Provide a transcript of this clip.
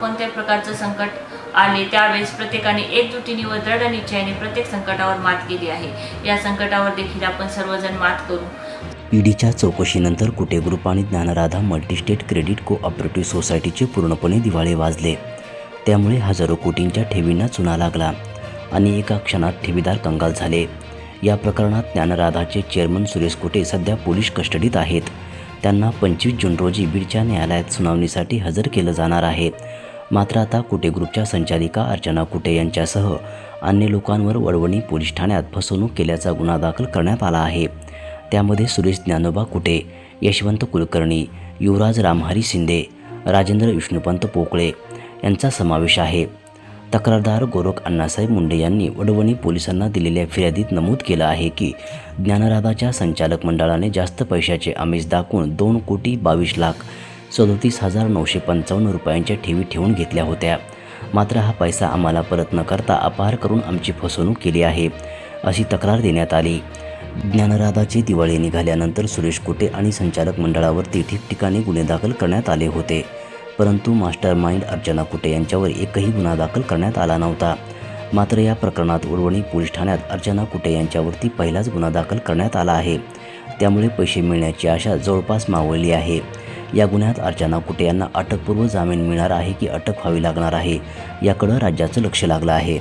कोणत्याही प्रकारचं संकट आले त्यावेळेस प्रत्येकाने एकजुटीने व दृढ निश्चयाने प्रत्येक संकटावर मात केली आहे. या संकटावर देखील आपण सर्वजण मात करू. ईडीच्या चौकशीनंतर कुटे ग्रुप आणि Dnyanradha multistate credit cooperative सोसायटीचे पूर्णपणे दिवाळे वाजले. त्यामुळे हजारो कोटींच्या ठेवींना चुना लागला आणि एका क्षणात ठेवीदार कंगाल झाले. या प्रकरणात ज्ञानराधाचे चेअरमन सुरेश कुटे सध्या पोलीस कस्टडीत आहेत. त्यांना पंचवीस जून रोजी बीडच्या न्यायालयात सुनावणीसाठी हजर केलं जाणार आहे. मात्र आता कुटे ग्रुपच्या संचालिका अर्चना कुटे यांच्यासह अन्य लोकांवर वडवणी पोलीस ठाण्यात फसवणूक केल्याचा गुन्हा दाखल करण्यात आला आहे. त्यामध्ये सुरेश ज्ञानोबा कुटे यशवंत कुलकर्णी युवराज रामहरी शिंदे राजेंद्र विष्णुपंत पोकळे यांचा समावेश आहे. तक्रारदार गोरख अण्णासाहेब मुंडे यांनी वडवणी पोलिसांना दिलेल्या फिर्यादीत नमूद केलं आहे की ज्ञानराधाच्या संचालक मंडळाने जास्त पैशाचे आमिष दाखवून दोन कोटी बावीस लाख सदोतीस हजार नऊशे पंचावन्न रुपयांच्या ठेवी ठेवून घेतल्या होत्या. मात्र हा पैसा आम्हाला परत न करता अपहार करून आमची फसवणूक केली आहे अशी तक्रार देण्यात आली. ज्ञानराधाची दिवाळी निघाल्यानंतर सुरेश कुटे आणि संचालक मंडळावरती ठिकठिकाणी गुन्हे दाखल करण्यात आले होते. परंतु मास्टर माइंड अर्चना कुटे यांच्यावर एकही गुन्हा दाखल करण्यात आला नव्हता. मात्र या प्रकरणात उर्वणी पोलीस ठाण्यात अर्चना कुटे यांच्यावरती पहिलाच गुन्हा दाखल करण्यात आला आहे. त्यामुळे पैसे मिळण्याची आशा जवळपास मावळली आहे. या गुन्ह्यात अर्चना कुटे यांना अटकपूर्व जामीन मिळणार आहे की अटक व्हावी लागणार आहे याकडं राज्याचं लक्ष लागलं आहे.